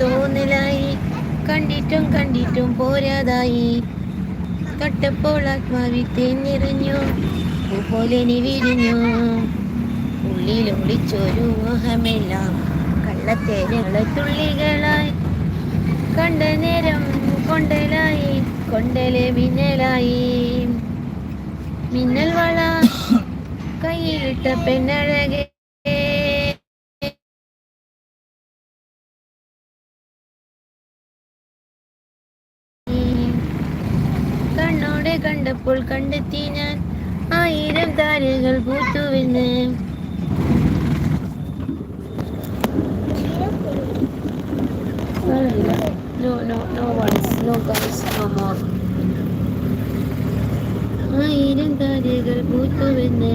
തോന്നലായി. കണ്ടിട്ടും കണ്ടിട്ടും പോരാതായി. കട്ടപ്പോൾ ആത്മാവിൽ തെന്നിറിഞ്ഞു പൂ പോലെ നീ വിരിഞ്ഞു ഉള്ളിൽ ഒളിച്ചൊരു മോഹമെല്ലാം. കള്ളത്തേനകളെ തുള്ളികളായി. കണ്ട നേരം കൊണ്ടലായി. കൊണ്ടലെ മിന്നലായി. മിന്നൽ വള. കയ്യിലിട്ട പെണ്ണഴകെ കണ്ടപ്പോൾ കണ്ടെത്തി ഞാൻ ആയിരം താരകൾ പൂത്തുവെന്ന്. No, no, no ones, no guys, no more. ആയിരം താരകൾ പൂത്തുവെന്ന്.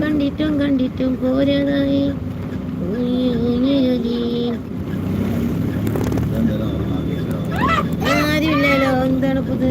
കണ്ടിട്ടും കണ്ടിട്ടും പോരാതായി. ആരുമില്ലല്ലോ എന്താണ് പുത്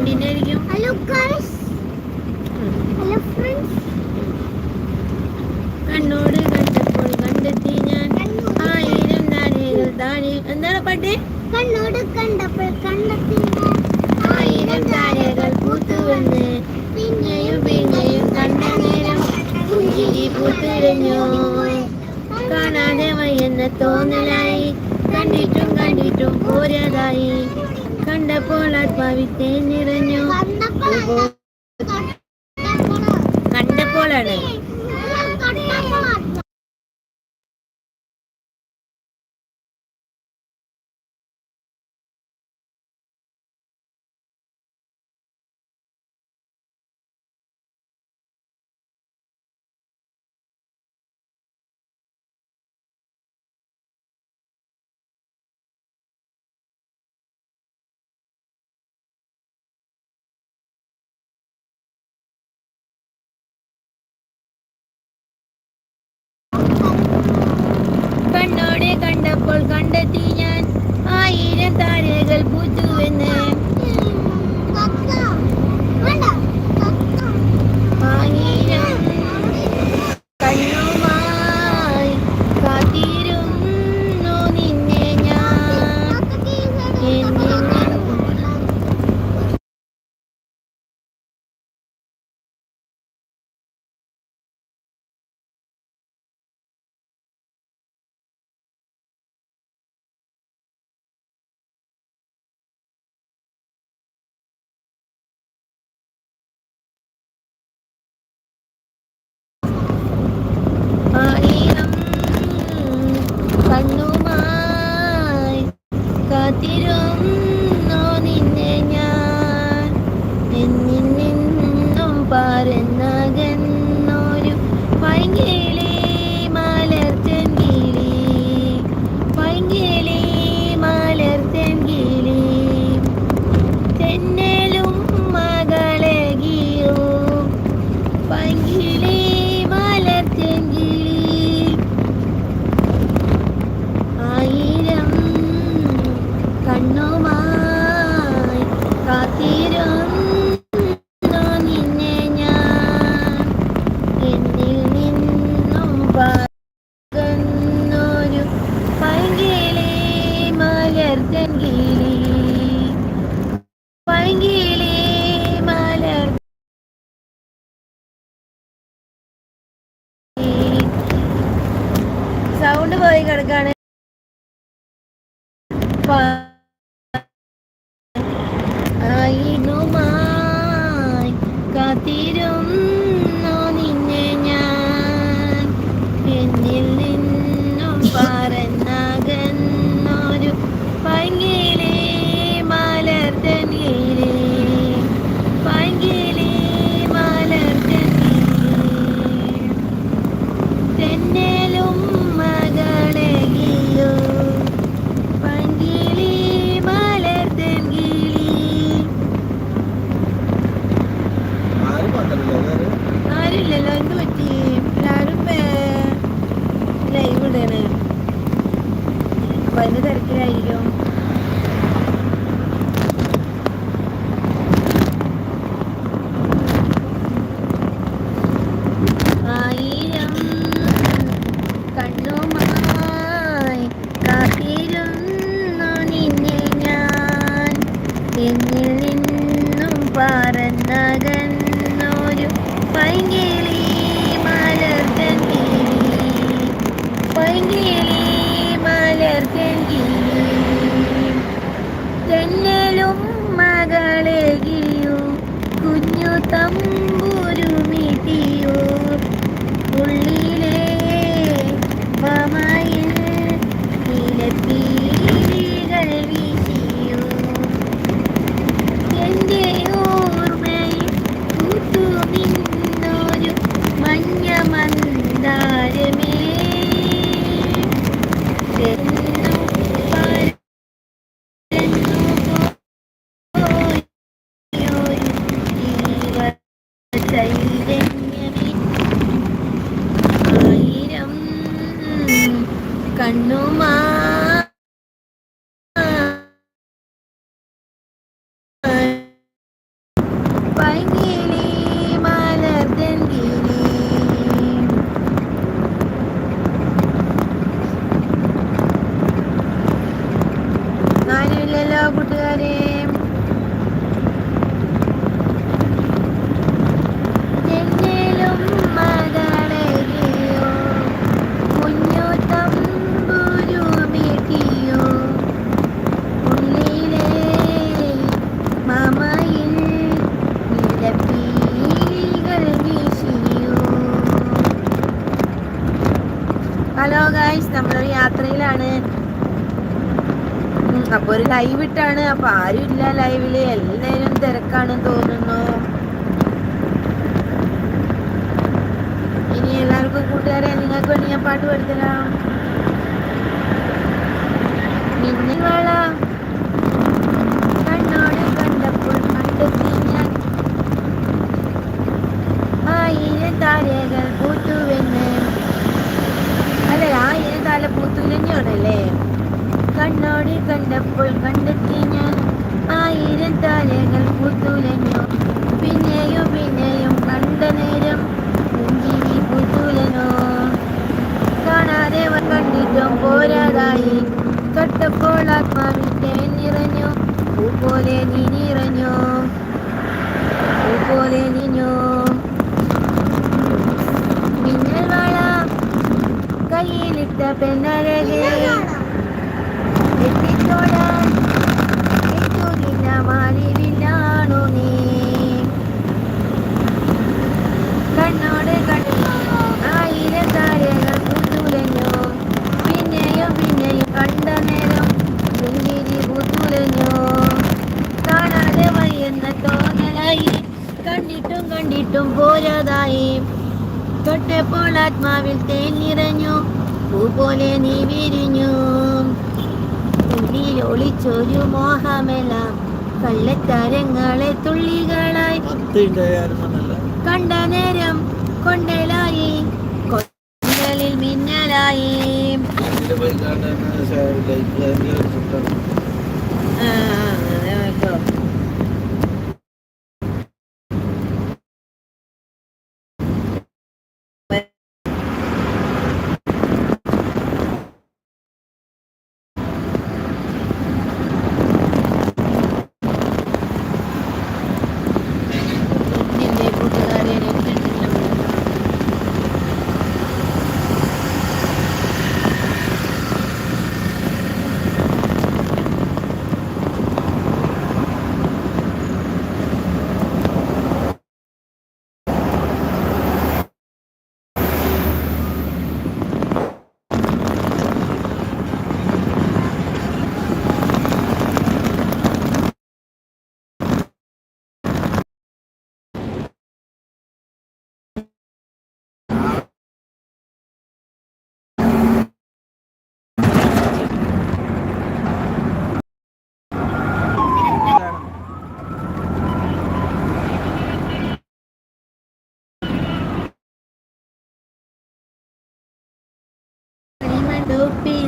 വണ്ടീന്റെ ആയിരിക്കും ഹലോ ഗൈസ് ഹലോ ഫ്രണ്ട്സ് കണ്ണോട് കണ്ടപ്പോൾ കണ്ടെത്തി ഞാൻ. ആയിരം നാണയങ്ങൾ താഴെ എന്താണ് പാട്ട്? കണ്ണോട് കണ്ടപ്പോൾ കണ്ടെത്തി ആയിരം താരകൾ പൂത്തുവന്ന് പിന്നെയും പിന്നെയും കണ്ട നേരം പുഞ്ചിരി പൂത്തിരഞ്ഞു കാണാതെ വയ്യെന്ന തോന്നലായി. കണ്ടിട്ടും കണ്ടിട്ടും പോരാതായി. കണ്ടപ്പോൾ ആത്മാവിത്തെ നിറഞ്ഞു. കണ്ടപ്പോൾ കണ്ടെത്തി ഞാൻ ആയിരം താരകൾ പൂത്തുവെന്ന് സൗണ്ട് പോയി കിടക്കാണ്. ഉം, അപ്പൊ ഒരു ലൈവ് ഇട്ടാണ്. അപ്പൊ ആരും ഇല്ല ലൈവിൽ എല്ലാരും തിരക്കാണെന്ന് തോന്നുന്നു. ഇനി എല്ലാവർക്കും കൂട്ടുകാരെ നിങ്ങൾക്ക് വേണ്ടി ഞാൻ പാട്ട് പഠിത്തരാം മിന്നൽ കണ്ണോട് കണ്ടപ്പോൾ കണ്ടെത്തി ഞാൻ ആയിരം താരകൾ പൂത്തുവെന്ന് അല്ല ആയിരം താല പൂത്തുലഞ്ഞോണല്ലേ കണ്ണോട് കണ്ടപ്പോൾ കണ്ടെത്തി ഞാൻ. ആയിരം താരകൾ പൂത്തുലഞ്ഞു. പിന്നെയും പിന്നെയും കണ്ട നേരം പുഞ്ചിരി പൂത്തുലനോ കാണാതെ കണ്ടിട്ടും പോരാതായി. തൊട്ടപ്പോൾ ആത്മാവിന്റെ നിറഞ്ഞു. പൂ പോലെ നീ നിറഞ്ഞു. പൂ പോലെ നിഞ്ഞു മിന്നൽ വള കയ്യിലിട്ട പെണ്ണഴകേ. കണ്ടിട്ടും കണ്ടിട്ടും പോരാതായി. തൊട്ടപ്പോൾ ആത്മാവിൽ തേൻ നിറഞ്ഞു. പൂ പോലെ നീ വിരിഞ്ഞു. ഉള്ളിൽ ഒളിച്ചൊരു മോഹമെല്ലാം കള്ളത്തരങ്ങളെ തുള്ളികളായി കണ്ട നേരം കൊണ്ടലായി. കൊണ്ടലിൽ മിന്നലായി. ആ, ರುಪಿ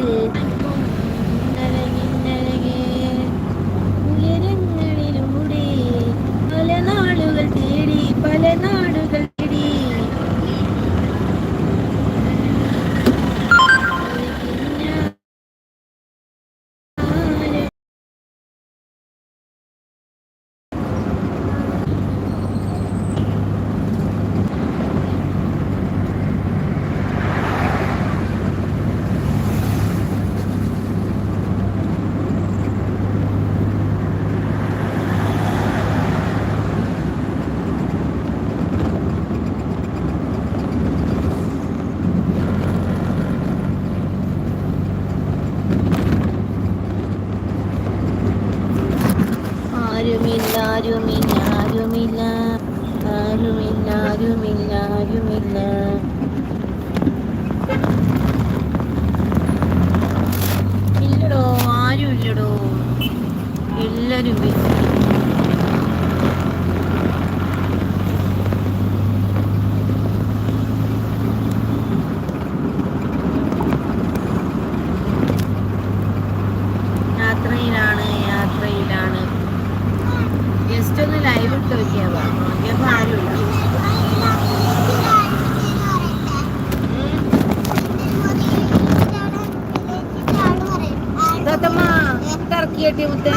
ഇറക്കി കെട്ടി മുത്തേ.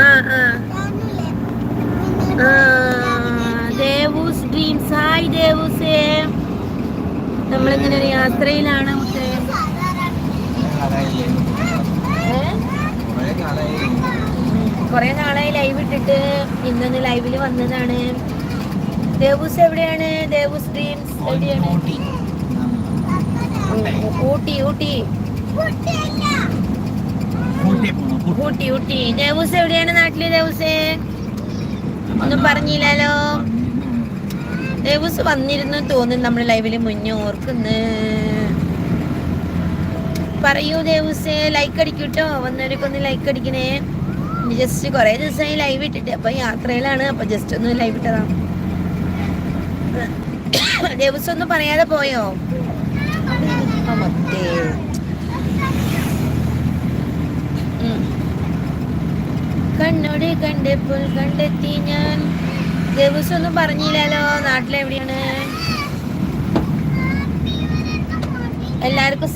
ആ ആ ദേവൂസ് ഡ്രീംസ് ഹായ് ദേവൂസേ. നമ്മളിങ്ങനെ ഒരു യാത്രയിലാണ് മുത്തേ? കൊറേ നാളായി ലൈവ് ഇട്ടിട്ട് ഇന്നൊന്ന് ലൈവിൽ വന്നതാണ്. ദേവൂസ് എവിടെയാണ്? ദേവൂസ് ഡ്രീംസ് എവിടെയാണ്? ഊട്ടി ഊട്ടി. ഊട്ടി ഊട്ടി. ദേവൂസ് എവിടെയാണ് നാട്ടിൽ ദേവൂസേ ഒന്നും പറഞ്ഞില്ലല്ലോ. ദേവൂസ് വന്നിരുന്നു തോന്നുന്നു നമ്മൾ ലൈവിൽ മുന്നേ ഓർക്കുന്നു. പറയൂ ദേവൂസേ ലൈക്ക് അടിക്കൂട്ടോ. വന്നവരൊക്കെ ലൈക്ക് അടിക്കണേ. ജസ്റ്റ് കുറെ ദിവസമായി ലൈവ് ഇട്ടിട്ട്. അപ്പൊ യാത്രയിലാണ്. അപ്പൊ ജസ്റ്റ് ഒന്ന് ലൈവ് ഇട്ടതാ. ദേവസ്വം ഒന്നും പറയാതെ പോയോ? മത്തേ. കണ്ണോട് കണ്ടപ്പോൾ കണ്ടെത്തി ഞാൻ. ദിവസം ഒന്നും പറഞ്ഞില്ലല്ലോ നാട്ടിലെവിടെയാണ്? എല്ലാവർക്കും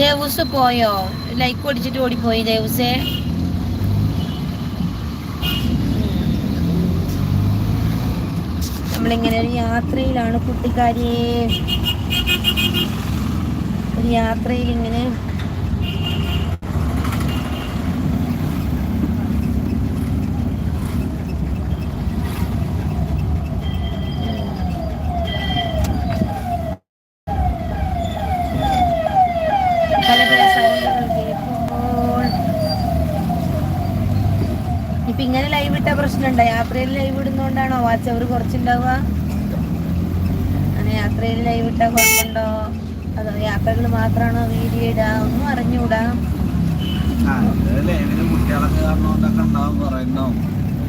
ദേവൂസ് പോയോ? ലൈക്ക് ഓടിച്ചിട്ട് ഓടിപ്പോയി ദേവൂസേ? നമ്മളിങ്ങനെ ഒരു യാത്രയിലാണ് കുട്ടിക്കാരി ഒരു യാത്രയിൽ ഇങ്ങനെ പല പല സൗണ്ടുകൾ കേൾക്കുമ്പോൾ ഇപ്പൊ ഇങ്ങനെ ലൈവ് ഇട്ട പ്രശ്നമുണ്ടോ യാത്രയിൽ ലൈവ് ഇടുന്നോണ്ടാണോ വാച്ച് അവർ കുറച്ചുണ്ടാവുക അങ്ങനെ യാത്രയിൽ ലൈവ് ഇട്ടാ കുഴപ്പമുണ്ടോ അതോ യാത്രകൾ മാത്രമാണോ വീഡിയോ ഇടാ ഒന്നും അറിഞ്ഞൂടാ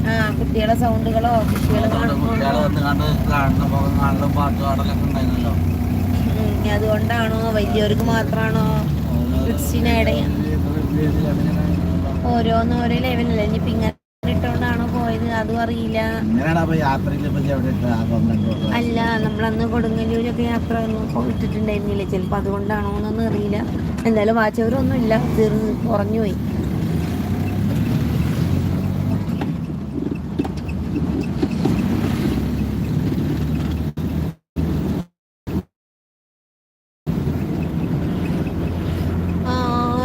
ആ കുട്ടികളെ സൗണ്ടുകളോ കുട്ടികളെ അതുകൊണ്ടാണോ വലിയവർക്ക് മാത്രമാണോ ക്രിസ്റ്റിനയുടെ ഓരോന്ന് ഓരോ ലെവലല്ലേ ഇനിയിപ്പോ ഇങ്ങനെ ഇട്ടോണ്ടാണോ പോയത് അതും അറിയില്ല ഇങ്ങനെയാണ് അപ്പൊ യാത്രയിൽ ഇപ്പൊ എവിടെ ഇട്ട് ആ പന്ത്രണ്ട് അറിയില്ല അല്ല നമ്മളന്ന് കൊടുങ്ങല്ലൂരൊക്കെ യാത്ര വിട്ടിട്ടുണ്ടായിരുന്നില്ല ചിലപ്പോ ചിലപ്പോൾ അതുകൊണ്ടാണോ എന്നൊന്നും അറിയില്ല. എന്തായാലും വാച്ചവരൊന്നും ഇല്ല തീർന്ന് കുറഞ്ഞുപോയി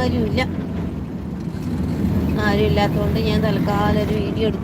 ആരുമില്ല. ആരും ഇല്ലാത്തതുകൊണ്ട് ഞാൻ തൽക്കാലം ഒരു വീഡിയോ എടുത്തു.